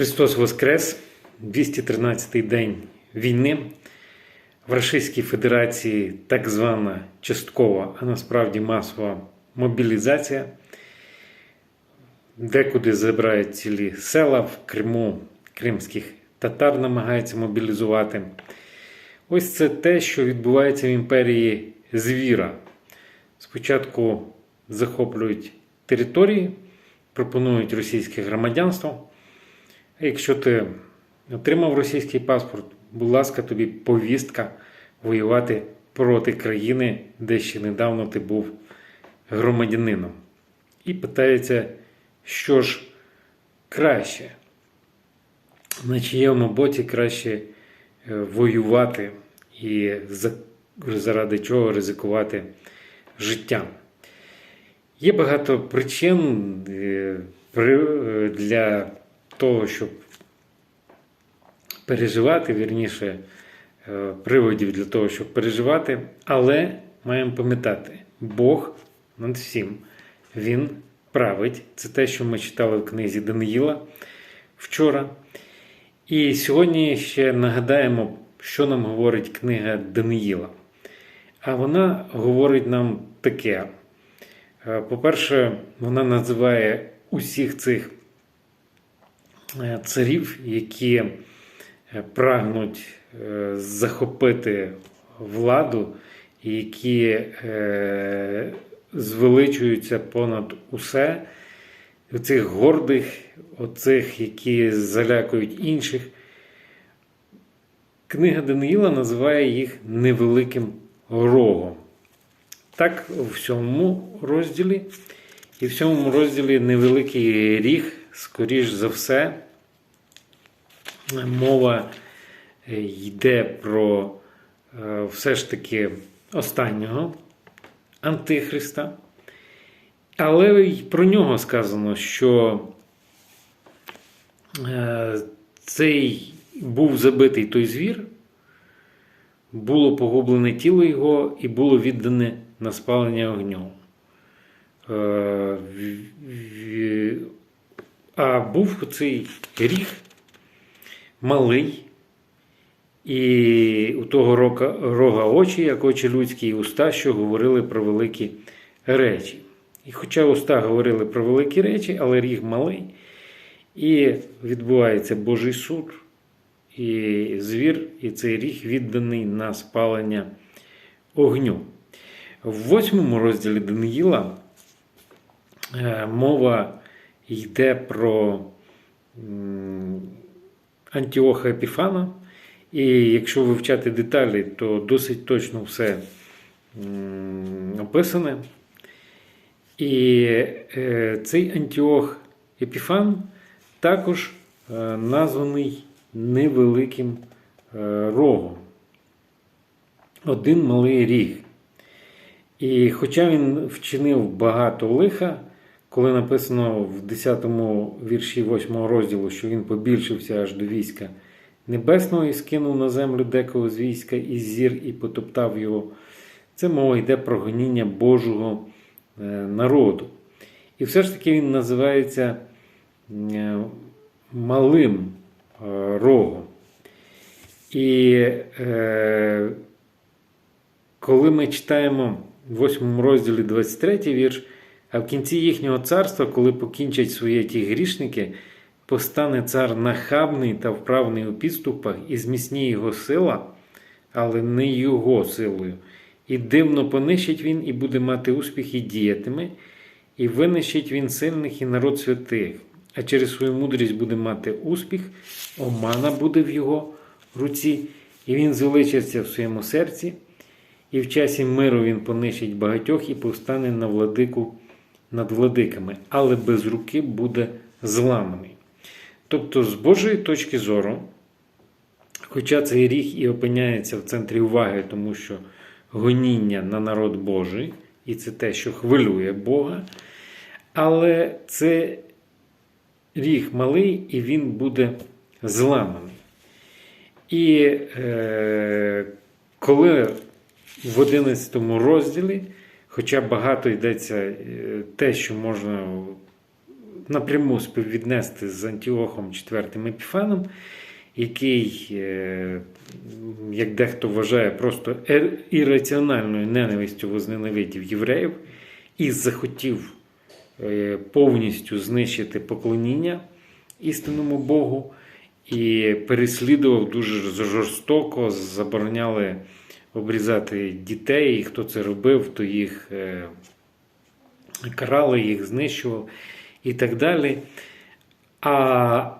Христос Воскрес, 213-й день війни. В Російській Федерації так звана часткова, а насправді масова мобілізація. Декуди забирають цілі села, в Криму кримських татар намагаються мобілізувати. Ось це те, що відбувається в імперії звіра. Спочатку захоплюють території, пропонують російське громадянство. Якщо ти отримав російський паспорт, будь ласка, тобі повістка воювати проти країни, де ще недавно ти був громадянином. І питається, що ж краще, на чиєму боці краще е, воювати і заради чого ризикувати життям. Є багато причин е, е, для того, щоб переживати, вірніше, е, приводів для того, щоб переживати, але маємо пам'ятати, Бог над всім, Він править. Це те, що ми читали в книзі Даниїла вчора. І сьогодні ще нагадаємо, що нам говорить книга Даниїла. А вона говорить нам таке. Е, По-перше, вона називає усіх цих царів, які е, прагнуть е, захопити владу, які е, звеличуються понад усе, оцих гордих, оцих, які залякують інших. Книга Даниїла називає їх невеликим рогом. Так, в сьомому розділі. І в сьомому розділі невеликий ріг, скоріш за все, мова е, йде про е, все ж таки останнього Антихриста. Але й про нього сказано, що е, цей був забитий той звір, було погублене тіло його і було віддане на спалення огню. Е, А був цей ріг малий, і у того рока, рога очі, як очі людські, і уста, що говорили про великі речі. І хоча уста говорили про великі речі, але ріг малий, і відбувається Божий суд, і звір, і цей ріг відданий на спалення огню. В восьмому розділі Даниїла мова йде про Антіоха Епіфана. І якщо вивчати деталі, то досить точно все описане. І е, цей Антіох Епіфан також е, названий невеликим е, рогом. Один малий ріг. І хоча він вчинив багато лиха, коли написано в 10 вірші 8 розділу, що він побільшився аж до війська небесного і скинув на землю декого з війська і зір, і потоптав його, це мова йде про гоніння Божого е, народу. І все ж таки він називається е, малим е, рогом. І е, коли ми читаємо в 8 розділі 23 вірш, а в кінці їхнього царства, коли покінчать своє ті грішники, постане цар нахабний та вправний у підступах, і зміцніє його сила, але не його силою. І дивно понищить він, і буде мати успіх, і діятиме, і винищить він сильних і народ святих, а через свою мудрість буде мати успіх, омана буде в його руці, і він звеличиться в своєму серці, і в часі миру він понищить багатьох і повстане на владику над владиками, але без руки буде зламаний. Тобто, з Божої точки зору, хоча цей ріг і опиняється в центрі уваги, тому що гоніння на народ Божий, і це те, що хвилює Бога, але це ріг малий, і він буде зламаний. І е, коли в 11 розділі, хоча багато йдеться е, те, що можна напряму співвіднести з Антіохом IV Епіфаном, який, е, як дехто вважає, просто е- ірраціональною ненавистю возненавидів євреїв і захотів повністю знищити поклоніння істинному Богу і переслідував дуже жорстоко, забороняли обрізати дітей, і хто це робив, то їх е, карали, їх знищував і так далі. А,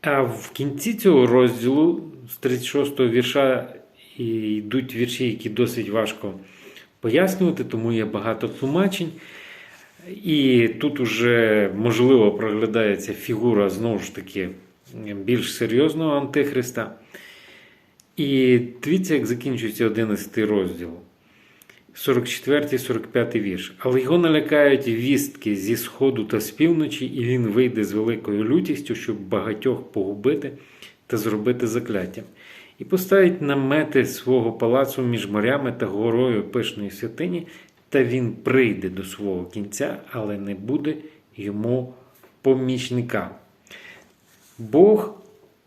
а в кінці цього розділу з 36-го вірша йдуть вірші, які досить важко пояснювати, тому є багато тлумачень. І тут уже можливо проглядається фігура знову ж таки більш серйозного антихриста. І дивіться, як закінчується 11 розділ. 44-45 вірш. Але його налякають вістки зі сходу та з півночі, і він вийде з великою лютістю, щоб багатьох погубити та зробити закляттям. І поставить намети свого палацу між морями та горою пишної святині, та він прийде до свого кінця, але не буде йому помічника. Бог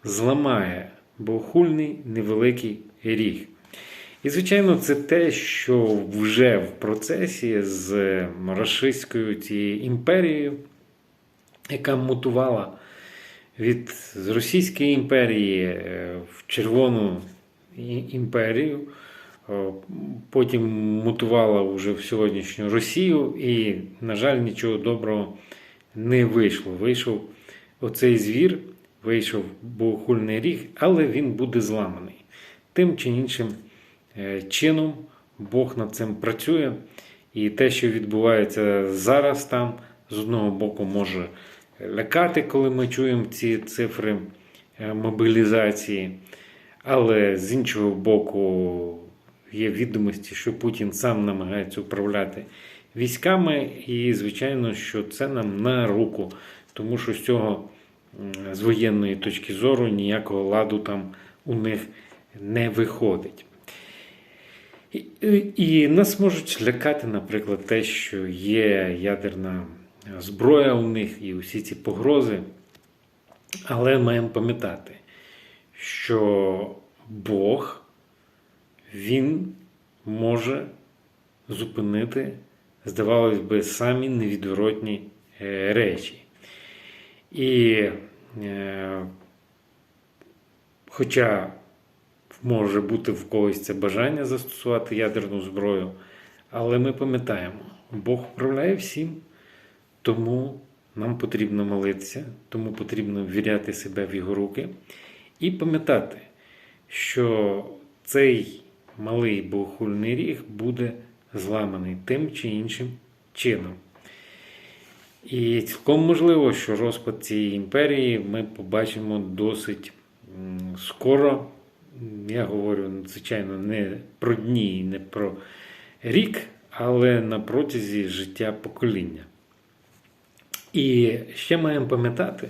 зламає богохульний невеликий ріг. І, звичайно, це те, що вже в процесі з рашистською цією імперією, яка мутувала від Російської імперії е, в Червону імперію, е, потім мутувала вже в сьогоднішню Росію, і, на жаль, нічого доброго не вийшло. Вийшов оцей звір, вийшов богохульний ріг, але він буде зламаний. Тим чи іншим е, чином Бог над цим працює. І те, що відбувається зараз там, з одного боку, може лякати, коли ми чуємо ці цифри е, мобілізації. Але з іншого боку, є відомості, що Путін сам намагається управляти військами, і, звичайно, що це нам на руку, тому що з цього з воєнної точки зору ніякого ладу там у них не виходить. І, і- і нас можуть лякати, наприклад, те, що є ядерна зброя у них і усі ці погрози. Але маємо пам'ятати, що Бог він може зупинити, здавалось би, самі невідворотні е, речі. І е, хоча може бути в когось це бажання застосувати ядерну зброю, але ми пам'ятаємо, Бог управляє всім, тому нам потрібно молитися, тому потрібно ввіряти себе в його руки і пам'ятати, що цей малий богохульний ріг буде зламаний тим чи іншим чином. І цілком можливо, що розпад цієї імперії ми побачимо досить скоро. Я говорю, звичайно, не про дні і не про рік, але на протязі життя покоління. І ще маємо пам'ятати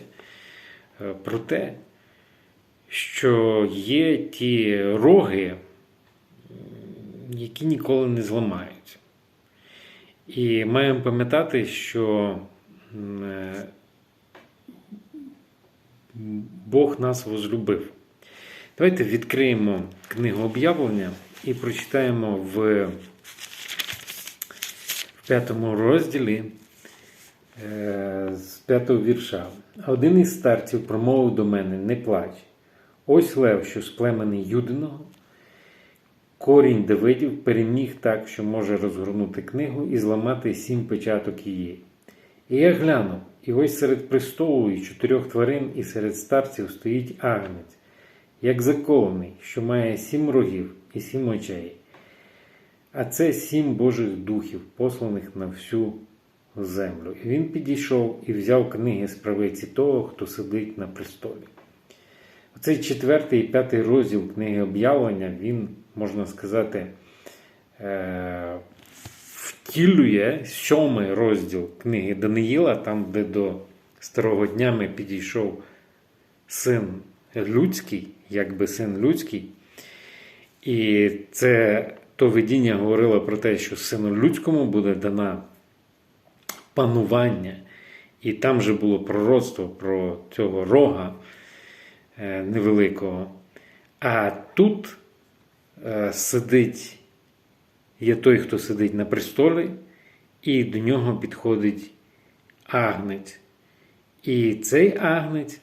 е, про те, що є ті роги, які ніколи не зламаються. І маємо пам'ятати, що Бог нас возлюбив. Давайте відкриємо книгу об'явлення і прочитаємо в, п'ятому розділі е, з п'ятого вірша. Один із старців промовив до мене: Не плач. Ось лев, що з племени Юдиного, корінь Давидів переміг так, що може розгорнути книгу і зламати сім печаток її. І я глянув, і ось серед престолу і чотирьох тварин, і серед старців стоїть агнець, як закований, що має сім рогів і сім очей. А це сім Божих духів, посланих на всю землю. І він підійшов і взяв книги з правиці того, хто сидить на престолі. Оцей четвертий і п'ятий розділ книги об'явлення, він, можна сказати, е, втілює сьомий розділ книги Даниїла, там, де до старого днями підійшов син людський, якби син людський. І це то видіння говорило про те, що сину людському буде дана панування І там же було пророцтво про цього рога е, невеликого. А тут е, сидить, є той, хто сидить на престолі, і до нього підходить агнець. І цей агнець,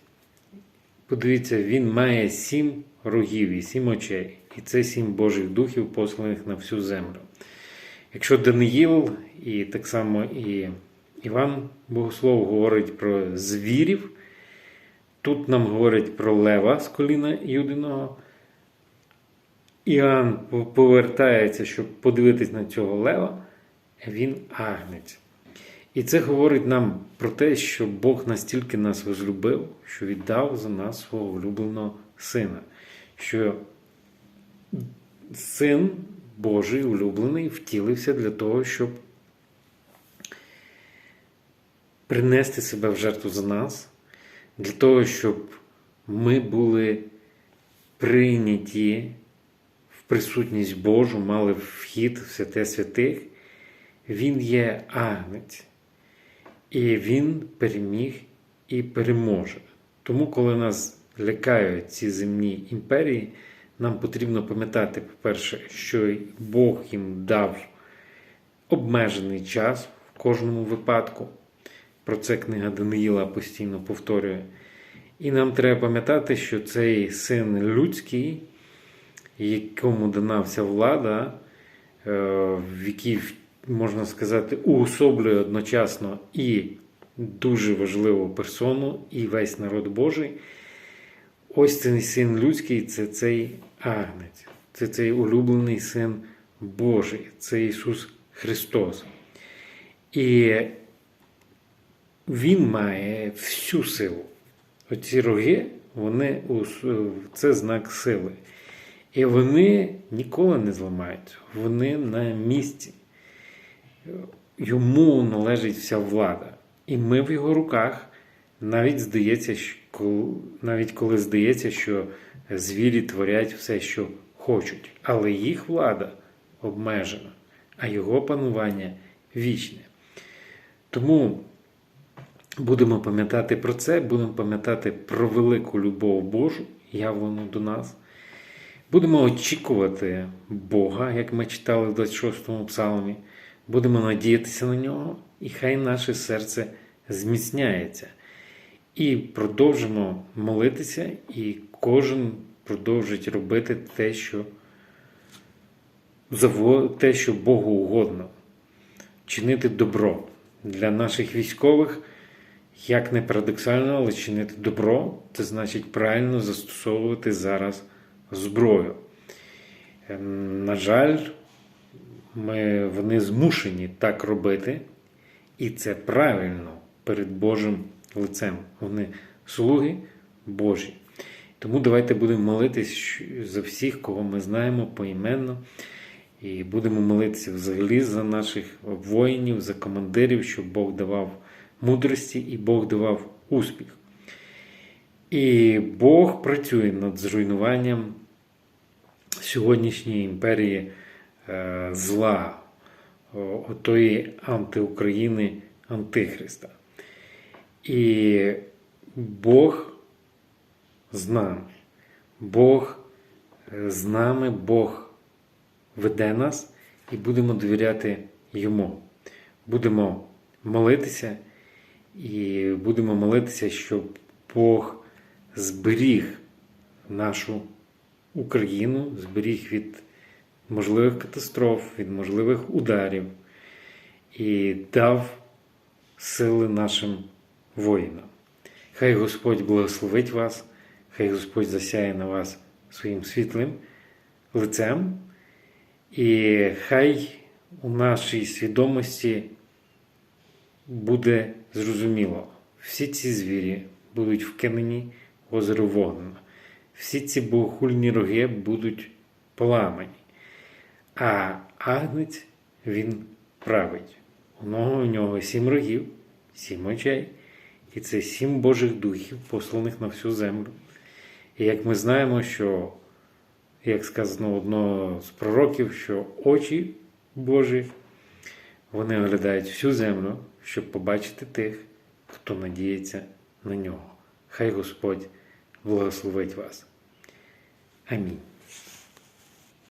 подивіться, він має сім рогів і сім очей. І це сім Божих духів, посланих на всю землю. Якщо Даниїл і так само і Іван Богослов говорить про звірів, тут нам говорять про лева з коліна Юдиного. Іоанн повертається, щоб подивитись на цього лева, він агнець. І це говорить нам про те, що Бог настільки нас возлюбив, що віддав за нас свого улюбленого сина. Що син Божий улюблений втілився для того, щоб принести себе в жертву за нас, для того, щоб ми були прийняті присутність Божу, мали вхід в святе святих. Він є агнець. І він переміг і переможе. Тому, коли нас лякають ці земні імперії, нам потрібно пам'ятати, по-перше, що Бог їм дав обмежений час в кожному випадку. Про це книга Даниїла постійно повторює. І нам треба пам'ятати, що цей син людський, якому дана вся влада, е, в якій можна сказати, уособлює одночасно і дуже важливу персону, і весь народ Божий. Ось цей син людський це цей агнець, це цей улюблений син Божий, це Ісус Христос. І Він має всю силу. Оці роги, вони, це знак сили. І вони ніколи не зламаються, вони на місці йому належить вся влада. І ми в його руках навіть здається, що навіть коли здається, що звірі творять все, що хочуть. Але їх влада обмежена, а його панування вічне. Тому будемо пам'ятати про це, будемо пам'ятати про велику любов Божу, явлену до нас. Будемо очікувати Бога, як ми читали в 26 му псалмі. Будемо надіятися на нього, і хай наше серце зміцняється. І продовжимо молитися, і кожен продовжить робити те, що те, що Богу угодно, чинити добро для наших військових. Як не парадоксально, але чинити добро, це значить правильно застосовувати зараз зброю. Ем, на жаль, ми, вони змушені так робити, і це правильно перед Божим лицем. Вони слуги Божі. Тому давайте будемо молитись за всіх, кого ми знаємо поіменно. І будемо молитися взагалі за наших воїнів, за командирів, щоб Бог давав мудрості і Бог давав успіх. І Бог працює над зруйнуванням сьогоднішньої імперії Е, зла, отої антиукраїни Антихриста. І Бог з нами. Бог е, з нами, Бог веде нас і будемо довіряти Йому. Будемо молитися і будемо молитися, щоб Бог зберіг нашу Україну, зберіг від можливих катастроф, від можливих ударів і дав сили нашим воїнам. Хай Господь благословить вас, хай Господь засяє на вас своїм світлим лицем, і хай у нашій свідомості буде зрозуміло, всі ці звірі будуть вкинені в озеро вогнено, всі ці богохульні роги будуть поламані. А агнець він править. У нього у нього сім рогів, сім очей, і це сім Божих духів, посланих на всю землю. І як ми знаємо, що, як сказано одного з пророків, що очі Божі, вони оглядають всю землю, щоб побачити тих, хто надіється на нього. Хай Господь благословить вас. Амінь.